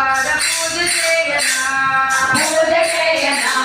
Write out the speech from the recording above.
పాద పూజ చేయనా? పూజ చేయనా?